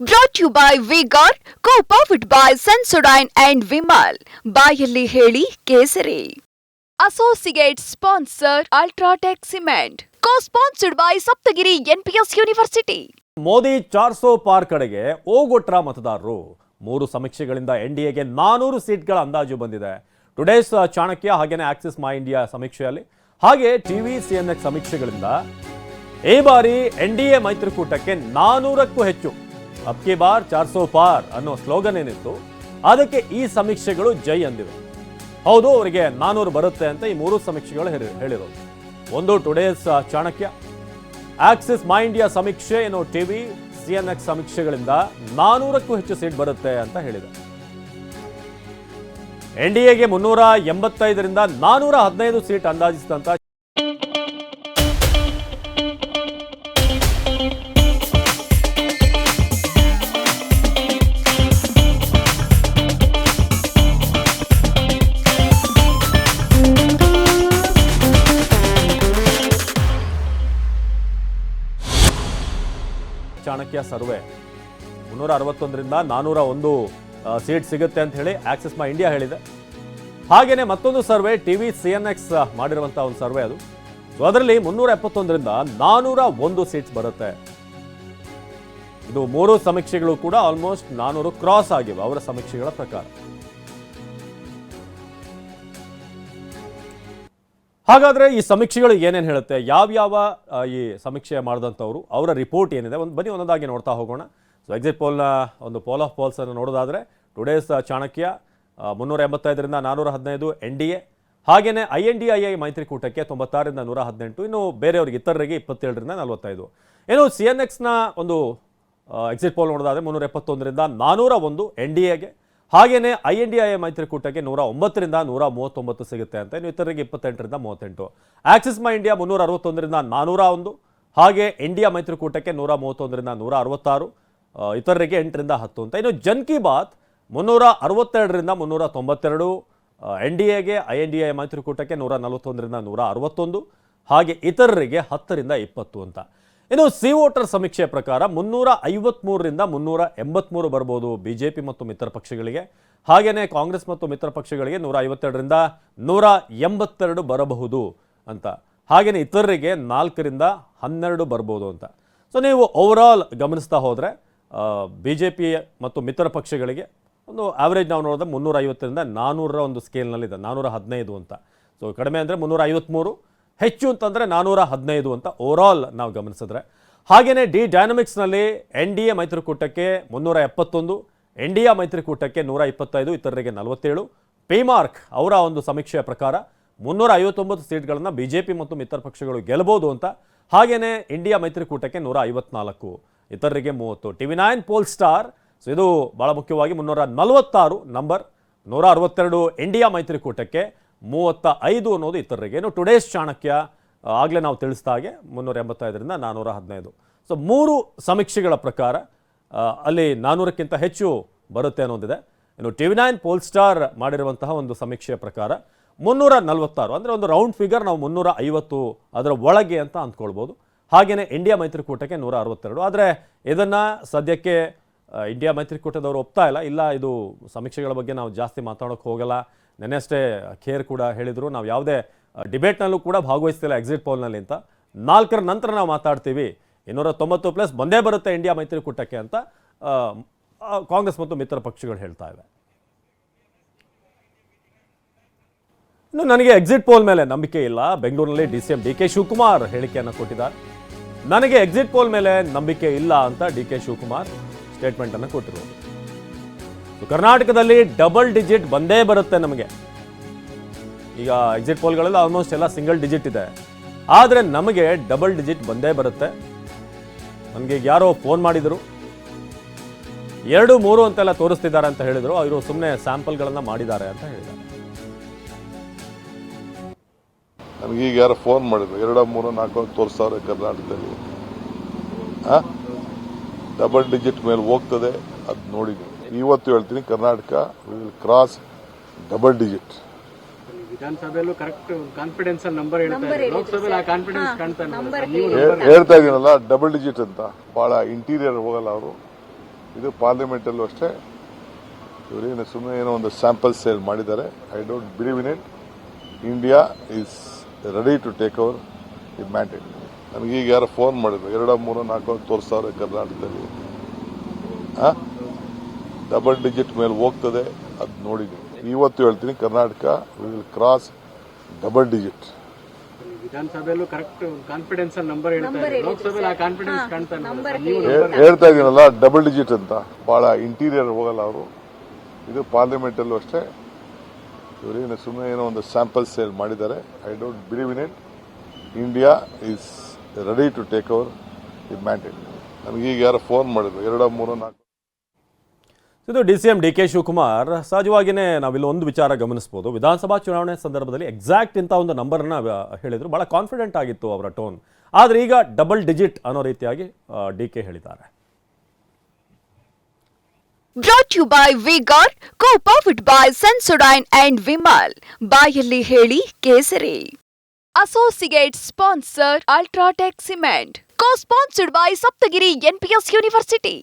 Brought you by V-Guard co powered by Sensodyne and Vimal ಬಾಯಲ್ಲಿ ಹೇಳಿ ಕೇಸರಿ. Associate sponsor UltraTech cement co sponsored by Saptagiri NPS university Modi ಚಾರ್ಸೋ ಪಾರ್ ಕಡೆಗೆ ಓಗೊಟ್ರ ಮತದಾರರು. ಮೂರು ಸಮೀಕ್ಷೆಗಳಿಂದ ಎನ್ಡಿಎಗೆ ನಾನೂರು ಸೀಟ್ಗಳ ಅಂದಾಜು ಬಂದಿದೆ. ಟುಡೇಸ್ ಚಾಣಕ್ಯ ಹಾಗೇನೆ ಆಕ್ಸಿಸ್ ಮೈ ಇಂಡಿಯಾ ಸಮೀಕ್ಷೆಯಲ್ಲಿ. ಹಾಗೆ ಟಿವಿ ಸಿಎನ್ಎಕ್ ಸಮೀಕ್ಷೆಗಳಿಂದ ಈ ಬಾರಿ ಎ ಮೈತ್ರಿಕೂಟಕ್ಕೆ ನಾನೂರಕ್ಕೂ ಹೆಚ್ಚು ಅಬ್ಕಿ ಬಾರ್ ಚಾರ್ಸೋ ಪಾರ್ ಅನ್ನೋ ಸ್ಲೋಗನ್ ಏನಿತ್ತು, ಅದಕ್ಕೆ ಈ ಸಮೀಕ್ಷೆಗಳು ಜೈ ಅಂದಿವೆ. ಹೌದು, ಅವರಿಗೆ ನಾನೂರು ಬರುತ್ತೆ ಅಂತ ಈ ಮೂರು ಸಮೀಕ್ಷೆಗಳು ಹೇಳಿ, ಹೇಳಿರೋದು. ಒಂದು, today's Chanakya. Axis My India ಸಮೀಕ್ಷೆ ಏನು ಟಿವಿ ಸಿಎನ್ಎಕ್ಸ್ ಸಮೀಕ್ಷೆಗಳಿಂದ ನಾನೂರಕ್ಕೂ ಹೆಚ್ಚು ಸೀಟ್ ಬರುತ್ತೆ ಅಂತ ಹೇಳಿದೆ. ಎಗೆ ಮುನ್ನೂರ ಎಂಬತ್ತೈದರಿಂದ ನಾನೂರ ಹದಿನೈದು ಸೀಟ್ ಅಂದಾಜಿಸಿದಂತ ಚಾಣಕ್ಯ ಸರ್ವೆ. ಮುನ್ನೂರ ಅರವತ್ತೊಂದರಿಂದ ನಾನ್ನೂರ ಒಂದು ಸೀಟ್ ಸಿಗುತ್ತೆ ಅಂತ ಹೇಳಿ ಆಕ್ಸಿಸ್ ಮಾ ಇಂಡಿಯಾ ಹೇಳಿದೆ. ಹಾಗೇನೆ ಮತ್ತೊಂದು survey TV C N X ಮಾಡಿರುವಂತಹ ಒಂದು ಸರ್ವೆ ಅದು. ಸೊ ಅದರಲ್ಲಿ ಮುನ್ನೂರ ಎಪ್ಪತ್ತೊಂದರಿಂದ ನಾನ್ನೂರ ಒಂದು ಸೀಟ್ಸ್ ಬರುತ್ತೆ. ಇದು ಮೂರು ಸಮೀಕ್ಷೆಗಳು ಕೂಡ ಆಲ್ಮೋಸ್ಟ್ ನಾನೂರು ಕ್ರಾಸ್ ಆಗಿವೆ ಅವರ ಸಮೀಕ್ಷೆಗಳ ಪ್ರಕಾರ. ಹಾಗಾದ್ರೆ ಈ ಸಮೀಕ್ಷೆಗಳು ಏನೇನು ಹೇಳುತ್ತೆ? ಯಾವ್ಯಾವ ಈ ಸಮೀಕ್ಷೆ ಮಾಡಿದಂಥವ್ರು, ಅವರ ರಿಪೋರ್ಟ್ ಏನಿದೆ? ಒಂದು ಬನ್ನಿ ಒಂದೊಂದಾಗಿ ನೋಡ್ತಾ ಹೋಗೋಣ. ಸೊ ಎಕ್ಸಿಟ್ ಪೋಲ್ನ ಒಂದು ಪೋಲ್ ಆಫ್ ಪೋಲ್ಸ್ ಅನ್ನು ನೋಡೋದಾದ್ರೆ ಟುಡೇಸ್ ಚಾಣಕ್ಯ ಮುನ್ನೂರ ಎಂಬತ್ತೈದರಿಂದ ನಾನೂರ ಹದಿನೈದು ಎನ್ ಡಿ ಎ ಹಾಗೆಯೇ I N D I I ಮೈತ್ರಿಕೂಟಕ್ಕೆ ತೊಂಬತ್ತಾರರಿಂದ ನೂರ ಹದಿನೆಂಟು, ಇನ್ನು ಬೇರೆಯವ್ರಿಗೆ ಇತರರಿಗೆ ಇಪ್ಪತ್ತೇಳರಿಂದ ನಲವತ್ತೈದು. ಏನು ಸಿ ಎನ್ ಎಕ್ಸ್ನ ಒಂದು ಎಕ್ಸಿಟ್ ಪೋಲ್ ನೋಡೋದಾದರೆ, ಮುನ್ನೂರ ಎಪ್ಪತ್ತೊಂದರಿಂದ ನಾನೂರ ಒಂದು ಎನ್ ಡಿ ಎಗೆ ಹಾಗೆಯೇ ಐ ಎನ್ ಡಿ ಐ ಮೈತ್ರಿಕೂಟಕ್ಕೆ ನೂರ ಒಂಬತ್ತರಿಂದ ನೂರ ಮೂವತ್ತೊಂಬತ್ತು ಸಿಗುತ್ತೆ ಅಂತ. ಇನ್ನು ಇತರರಿಗೆ ಇಪ್ಪತ್ತೆಂಟರಿಂದ ಮೂವತ್ತೆಂಟು. ಆಕ್ಸಿಸ್ ಮೈ ಇಂಡಿಯಾ ಮುನ್ನೂರ ಅರವತ್ತೊಂದರಿಂದ ನಾನೂರ ಒಂದು. ಹಾಗೆ ಇಂಡಿಯಾ ಮೈತ್ರಿಕೂಟಕ್ಕೆ ನೂರ ಮೂವತ್ತೊಂದರಿಂದ ನೂರ ಅರವತ್ತಾರು. ಇತರರಿಗೆ ಎಂಟರಿಂದ ಹತ್ತು ಅಂತ. ಇನ್ನು ಜನ್ ಕಿ ಬಾತ್ ಮುನ್ನೂರ ಅರವತ್ತೆರಡರಿಂದ ಮುನ್ನೂರ ತೊಂಬತ್ತೆರಡು. ಎನ್ ಡಿ ಎಗೆ ಐ ಎನ್ ಡಿ ಎ ಮೈತ್ರಿಕೂಟಕ್ಕೆ ನೂರ ನಲವತ್ತೊಂದರಿಂದ ನೂರ ಅರವತ್ತೊಂದು. ಹಾಗೆ ಇತರರಿಗೆ ಹತ್ತರಿಂದ ಇಪ್ಪತ್ತು ಅಂತ. ಇನ್ನು ಸಿ ವೋಟರ್ ಸಮೀಕ್ಷೆ ಪ್ರಕಾರ ಮುನ್ನೂರ ಐವತ್ಮೂರರಿಂದ ಮುನ್ನೂರ ಎಂಬತ್ಮೂರು ಬರ್ಬೋದು ಬಿಜೆಪಿ ಮತ್ತು ಮಿತ್ರ ಪಕ್ಷಗಳಿಗೆ. ಹಾಗೆಯೇ ಕಾಂಗ್ರೆಸ್ ಮತ್ತು ಮಿತ್ರ ಪಕ್ಷಗಳಿಗೆ ನೂರ ಐವತ್ತೆರಡರಿಂದ ನೂರ ಎಂಬತ್ತೆರಡು ಬರಬಹುದು ಅಂತ. ಹಾಗೆಯೇ ಇತರರಿಗೆ ನಾಲ್ಕರಿಂದ ಹನ್ನೆರಡು ಬರ್ಬೋದು ಅಂತ. ಸೊ ನೀವು ಓವರಾಲ್ ಗಮನಿಸ್ತಾ ಹೋದರೆ ಬಿ ಜೆ ಪಿ ಮತ್ತು ಮಿತ್ರ ಪಕ್ಷಗಳಿಗೆ ಒಂದು ಆವ್ರೇಜ್ ನಾವು ನೋಡಿದ್ರೆ ಮುನ್ನೂರ ಐವತ್ತರಿಂದ ನಾನ್ನೂರರ ಒಂದು ಸ್ಕೇಲ್ನಲ್ಲಿದೆ ನಾನ್ನೂರ ಹದಿನೈದು ಅಂತ. ಸೊ ಕಡಿಮೆ ಅಂದರೆ ಮುನ್ನೂರ ಐವತ್ತ್ಮೂರು ಹೆಚ್ಚು ಅಂತಂದರೆ ನಾನ್ನೂರ ಹದಿನೈದು ಅಂತ ಓವರಾಲ್ ನಾವು ಗಮನಿಸಿದ್ರೆ. ಹಾಗೆಯೇ ಡಿ ಡೈನಮಿಕ್ಸ್ನಲ್ಲಿ ಎನ್ ಡಿ ಎ ಮೈತ್ರಿಕೂಟಕ್ಕೆ ಮುನ್ನೂರ ಎಪ್ಪತ್ತೊಂದು ಎನ್ ಡಿ ಎ ಮೈತ್ರಿಕೂಟಕ್ಕೆ ನೂರ ಇಪ್ಪತ್ತೈದು, ಇತರರಿಗೆ ನಲವತ್ತೇಳು. ಪೇಮಾರ್ಕ್ ಅವರ ಒಂದು ಸಮೀಕ್ಷೆಯ ಪ್ರಕಾರ ಮುನ್ನೂರ ಐವತ್ತೊಂಬತ್ತು ಸೀಟ್ಗಳನ್ನು ಬಿ ಜೆ ಪಿ ಮತ್ತು ಮಿತ್ರ ಪಕ್ಷಗಳು ಗೆಲ್ಲಬಹುದು ಅಂತ. ಹಾಗೆಯೇ ಇಂಡಿಯಾ ಮೈತ್ರಿಕೂಟಕ್ಕೆ ನೂರ ಐವತ್ನಾಲ್ಕು, ಇತರರಿಗೆ ಮೂವತ್ತು. T V nine poll star so ಇದು ಭಾಳ ಮುಖ್ಯವಾಗಿ ಮುನ್ನೂರ ನಲವತ್ತಾರು ನಂಬರ್ ನೂರ ಅರವತ್ತೆರಡು ಇಂಡಿಯಾ ಮೈತ್ರಿಕೂಟಕ್ಕೆ ಮೂವತ್ತ ಐದು ಅನ್ನೋದು ಇತರರಿಗೆ. ಇನ್ನು ಟುಡೇಸ್ ಚಾಣಕ್ಯ ಆಗಲೇ ನಾವು ತಿಳಿಸ್ದ ಹಾಗೆ ಮುನ್ನೂರ ಎಂಬತ್ತೈದರಿಂದ ನಾನ್ನೂರ ಹದಿನೈದು ಸೊ ಮೂರು ಸಮೀಕ್ಷೆಗಳ ಪ್ರಕಾರ ಅಲ್ಲಿ ನಾನ್ನೂರಕ್ಕಿಂತ ಹೆಚ್ಚು ಬರುತ್ತೆ ಅನ್ನೋದಿದೆ. ಇನ್ನು ಟಿವಿ ನೈನ್, ಪೋಲ್ ಸ್ಟಾರ್ ಮಾಡಿರುವಂತಹ ಒಂದು ಸಮೀಕ್ಷೆಯ ಪ್ರಕಾರ ಮುನ್ನೂರ ನಲವತ್ತಾರು ಅಂದರೆ ಒಂದು ರೌಂಡ್ ಫಿಗರ್ ನಾವು ಮುನ್ನೂರ ಐವತ್ತು ಅದರ ಒಳಗೆ ಅಂತ ಅಂದ್ಕೊಳ್ಬೋದು. ಹಾಗೆಯೇ ಇಂಡಿಯಾ ಮೈತ್ರಿಕೂಟಕ್ಕೆ ನೂರ ಅರವತ್ತೆರಡು ಆದರೆ ಇದನ್ನು ಸದ್ಯಕ್ಕೆ ಇಂಡಿಯಾ ಮೈತ್ರಿಕೂಟದವರು ಒಪ್ತಾ ಇಲ್ಲ. ಇಲ್ಲ, ಇದು ಸಮೀಕ್ಷೆಗಳ ಬಗ್ಗೆ ನಾವು ಜಾಸ್ತಿ ಮಾತಾಡೋಕ್ಕೆ ಹೋಗಲ್ಲ. ನೆನ್ನೆ ಅಷ್ಟೇ ಖೇರ್ ಕೂಡ ಹೇಳಿದರು. ನಾವು ಯಾವುದೇ ಡಿಬೇಟ್ನಲ್ಲೂ ಕೂಡ ಭಾಗವಹಿಸ್ತಿಲ್ಲ ಎಕ್ಸಿಟ್ ಪೋಲ್ನಲ್ಲಿ ಅಂತ. ನಾಲ್ಕರ ನಂತರ ನಾವು ಮಾತಾಡ್ತೀವಿ. ಇನ್ನೂರ ತೊಂಬತ್ತು ಪ್ಲಸ್ ಬಂದೇ ಬರುತ್ತೆ ಇಂಡಿಯಾ ಮೈತ್ರಿಕೂಟಕ್ಕೆ ಅಂತ ಕಾಂಗ್ರೆಸ್ ಮತ್ತು ಮಿತ್ರ ಪಕ್ಷಗಳು ಹೇಳ್ತಾ ಇವೆ. ಇನ್ನು ನನಗೆ ಎಕ್ಸಿಟ್ ಪೋಲ್ ಮೇಲೆ ನಂಬಿಕೆ ಇಲ್ಲ. ಬೆಂಗಳೂರಿನಲ್ಲಿ D C M D K Shivakumar ಹೇಳಿಕೆಯನ್ನು ಕೊಟ್ಟಿದ್ದಾರೆ. ನನಗೆ ಎಕ್ಸಿಟ್ ಪೋಲ್ ಮೇಲೆ ನಂಬಿಕೆ ಇಲ್ಲ ಅಂತ ಡಿ ಕೆ ಶಿವಕುಮಾರ್ ಸ್ಟೇಟ್ಮೆಂಟನ್ನು ಕೊಟ್ಟಿರುವುದು. ಸೊ, ಕರ್ನಾಟಕದಲ್ಲಿ ಡಬಲ್ ಡಿಜಿಟ್ ಬಂದೇ ಬರುತ್ತೆ ನಮಗೆ. ಈಗ ಎಕ್ಸಿಟ್ ಪೋಲ್ಗಳೆಲ್ಲ ಆಲ್ಮೋಸ್ಟ್ ಎಲ್ಲ ಸಿಂಗಲ್ ಡಿಜಿಟ್ ಇದೆ. ಆದರೆ ನಮಗೆ ಡಬಲ್ ಡಿಜಿಟ್ ಬಂದೇ ಬರುತ್ತೆ. ನನಗೆ ಯಾರೋ ಫೋನ್ ಮಾಡಿದರು. ಎರಡು ಮೂರು ಅಂತೆಲ್ಲ ತೋರಿಸ್ತಿದ್ದಾರೆ ಅಂತ ಹೇಳಿದರು. ಅವರು ಸುಮ್ಮನೆ ಸ್ಯಾಂಪಲ್ಗಳನ್ನು ಮಾಡಿದ್ದಾರೆ ಅಂತ ಹೇಳಿದ್ದಾರೆ. ನನಗೀಗ ಯಾರೋ ಫೋನ್ ಮಾಡಿದ್ರು. ಎರಡು ಮೂರು ನಾಲ್ಕು ತೋರಿಸ್ತಾರೆ ಕರ್ನಾಟಕದಲ್ಲಿ? ಡಬಲ್ ಡಿಜಿಟ್ ಮೇಲೆ ಹೋಗ್ತದೆ ಅದು ನೋಡಿದ್ವಿ ಇವತ್ತು ಹೇಳ್ತೀನಿ Karnataka will cross double digit ವಿಧಾನಸಭೆಯಲ್ಲೂ correct confidence number ಹೇಳ್ತಾ ಇದ್ದಾರೆ. ಲೋಕಸಭೆಯಲ್ಲಿ ಆ ಕಾನ್ಫಿಡೆನ್ಸ್ ಕಾಣ್ತಾ ಇಲ್ಲ. ನೀವು ಹೇಳ್ತಾ ಇದೀನಲ್ಲ ಡಬಲ್ ಡಿಜಿಟ್ ಅಂತ. ಬಹಳ ಇಂಟೀರಿಯರ್ ಹೋಗಲ್ಲ ಅವರು. ಇದು ಪಾರ್ಲಿಮೆಂಟಲ್ಲೂ ಅಷ್ಟೇ. ಇವರೇನು ಸುಮ್ಮನೆ ಏನೋ ಒಂದು ಸ್ಯಾಂಪಲ್ ಸೇಲ್ ಮಾಡಿದ್ದಾರೆ. I don't believe in it India is ready to take over ಈ ಮ್ಯಾಂಡೇಟ್ ನನಗೀಗ ಯಾರೋ ಫೋನ್ ಮಾಡಿದ್ರು. ಎರಡ ಮೂರು ನಾಲ್ಕು ತೋರಿಸ್ತಾವ್ರೆ ಕರ್ನಾಟಕದಲ್ಲಿ. ಡಬಲ್ ಡಿಜಿಟ್ ಮೇಲೆ ಹೋಗ್ತದೆ ಅದು ನೋಡಿದ್ದೀವಿ ಇವತ್ತು ಹೇಳ್ತೀನಿ Karnataka will cross double digit. ವಿಧಾನಸಭೆಯಲ್ಲೂ correct confidence number ಹೇಳ್ತಾ ಇದೀನಲ್ಲ ಲೋಕಸಭೆಯಲ್ಲಿ ಆ ಕಾನ್ಫಿಡೆನ್ಸ್ ಕಾಣ್ತಾ ನೀವು ಹೇಳ್ತಾ ಇದ್ದೀನಲ್ಲ ಡಬಲ್ ಡಿಜಿಟ್ ಅಂತ. ಬಹಳ ಇಂಟೀರಿಯರ್ ಹೋಗಲ್ಲ ಅವರು. ಇದು ಪಾರ್ಲಿಮೆಂಟಲ್ಲೂ ಅಷ್ಟೇ. ಇವರೇನು ಸುಮ್ಮನೆ ಏನೋ ಒಂದು ಸ್ಯಾಂಪಲ್ ಸೇಲ್ ಮಾಡಿದ್ದಾರೆ. I don't believe in it India is ready to take over it mandate ನಮಗೀಗ ಯಾರೋ ಫೋನ್ ಮಾಡಿದ್ರು. ಎರಡ ಮೂರು ನಾಲ್ಕು. ಇದು D C M D K Shivakumar ಸಹಜವಾಗಿಯೇ ನಾವಿಲ್ಲಿ ಒಂದು ವಿಚಾರ ಗಮನಿಸ್ಬೋದು. ವಿಧಾನಸಭಾ ಚುನಾವಣೆ ಸಂದರ್ಭದಲ್ಲಿ ಎಕ್ಸಾಕ್ಟ್ ಇಂಥ ಒಂದು ನಂಬರನ್ನ ಹೇಳಿದರು. ಭಾಳ ಕಾನ್ಫಿಡೆಂಟ್ ಆಗಿತ್ತು ಅವರ ಟೋನ್ ಆದರೆ ಈಗ ಡಬಲ್ ಡಿಜಿಟ್ ಅನ್ನೋ ರೀತಿಯಾಗಿ ಡಿ ಕೆ ಹೇಳಿದ್ದಾರೆ. Brought you by V-Guard co powered by Sensodyne and Vimal ಬಾಯಲ್ಲಿ ಹೇಳಿ ಕೇಸರಿ. Associate sponsor UltraTech cement co sponsored by Saptagiri NPS university